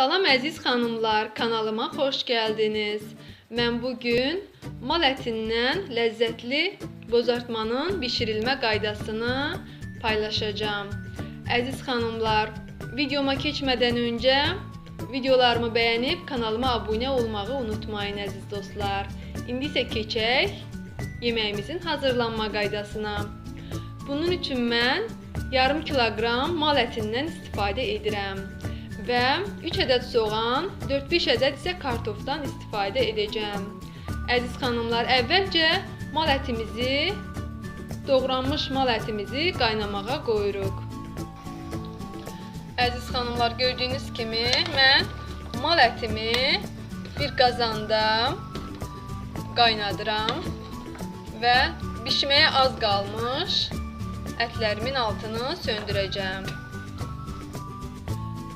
Salam əziz xanımlar, kanalıma xoş gəldiniz. Mən bu gün mal ətindən ləzzətli bozartmanın bişirilmə qaydasını paylaşacağam. Əziz xanımlar, videoma keçmədən öncə videolarımı bəyənib kanalıma abunə olmağı unutmayın əziz dostlar. İndi isə keçək yeməyimizin hazırlanma qaydasına. Bunun üçün mən yarım kiloqram mal ətindən istifadə edirəm və 3 ədəd soğan, 4-5 ədəd isə kartofdan istifadə edəcəm. Əziz xanımlar, əvvəlcə mal ətimizi, doğranmış mal ətimizi qaynamağa qoyuruq. Əziz xanımlar, gördüyünüz kimi mən mal ətimi bir qazanda qaynadıram və bişməyə az qalmış ətlərimin altını söndürəcəm.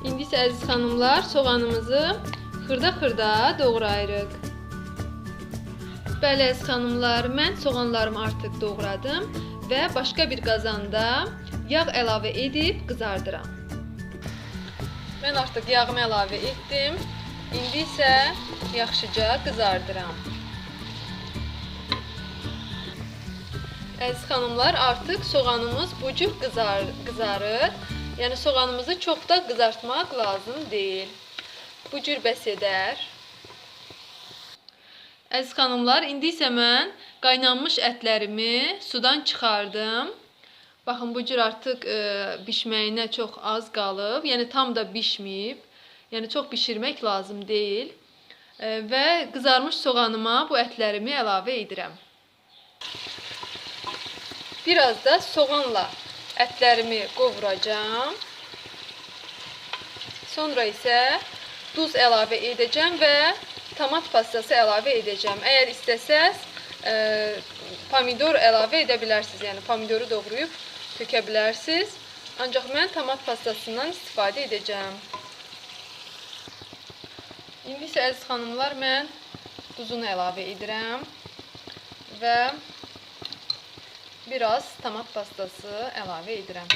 İndi isə əziz xanımlar, soğanımızı xırda-xırda doğrayırıq. Bəli əziz xanımlar, mən soğanlarımı artıq doğradım və başqa bir qazanda yağ əlavə edib qızardıram. Mən artıq yağımı əlavə etdim. İndi isə yaxşıca qızardıram. Əziz xanımlar, artıq soğanımız bu cür qızar qızarır. Yəni soğanımızı çox da qızartmaq lazım deyil. Bu cür bəs edər. Əziz xanımlar, indi isə mən qaynanmış ətlərimi sudan çıxardım. Baxın bu cür artıq e, bişməyinə çox az qalıb. Yəni tam da bişməyib. Yəni çox bişirmək lazım deyil. E, və qızarmış soğanıma bu ətlərimi əlavə edirəm. Biraz da soğanla ətlərimi qovuracağam. Sonra isə duz əlavə edəcəm və tomat pastası əlavə edəcəm. Əgər istəsəz, e, pomidor əlavə edə bilərsiniz. Yəni pomidoru doğrayıb tökə bilərsiniz. Ancaq mən tomat pastasından istifadə edəcəm. İndi isə əziz xanımlar, mən duzunu əlavə edirəm və biraz tomat pastası əlavə edirəm.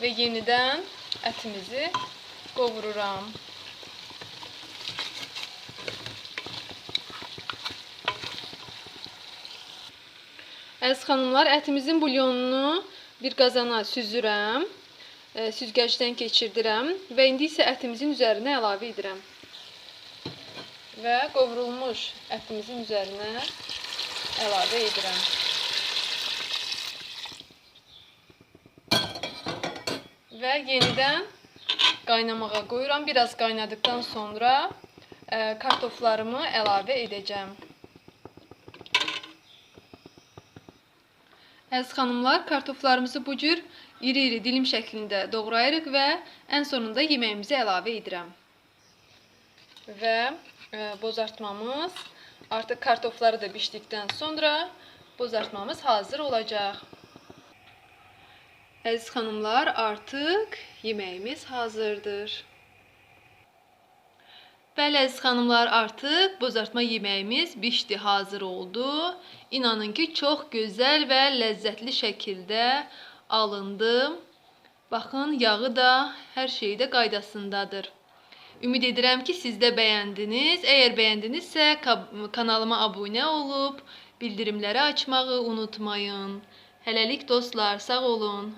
Və yenidən ətimizi qovururam. Əziz xanımlar, ətimizin bulyonunu bir qazana süzürəm. E, süzgəcdən keçirdirəm və indi isə ətimizin üzərinə əlavə edirəm və qovrulmuş ətimizin üzərinə əlavə edirəm. Və yenidən qaynamağa qoyuram. Biraz qaynadıkdan sonra ə, kartoflarımı əlavə edəcəm. Əziz xanımlar, kartoflarımızı bu cür iri-iri dilim şəklində doğrayırıq və ən sonunda yeməyimizi əlavə edirəm. Və e, bozartmamız artık kartofları da piştikten sonra bozartmamız hazır olacak. Əziz xanımlar, artıq yeməyimiz hazırdır. Bəli, əziz xanımlar, artıq bozartma yeməyimiz bişdi, hazır oldu. İnanın ki, çox gözəl və ləzzətli şəkildə alındı. Baxın, yağı da, hər şey də qaydasındadır. Ümid edirəm ki, siz də bəyəndiniz. Əgər bəyəndinizsə, kanalıma abunə olub, bildirimləri açmağı unutmayın. Hələlik dostlar, sağ olun.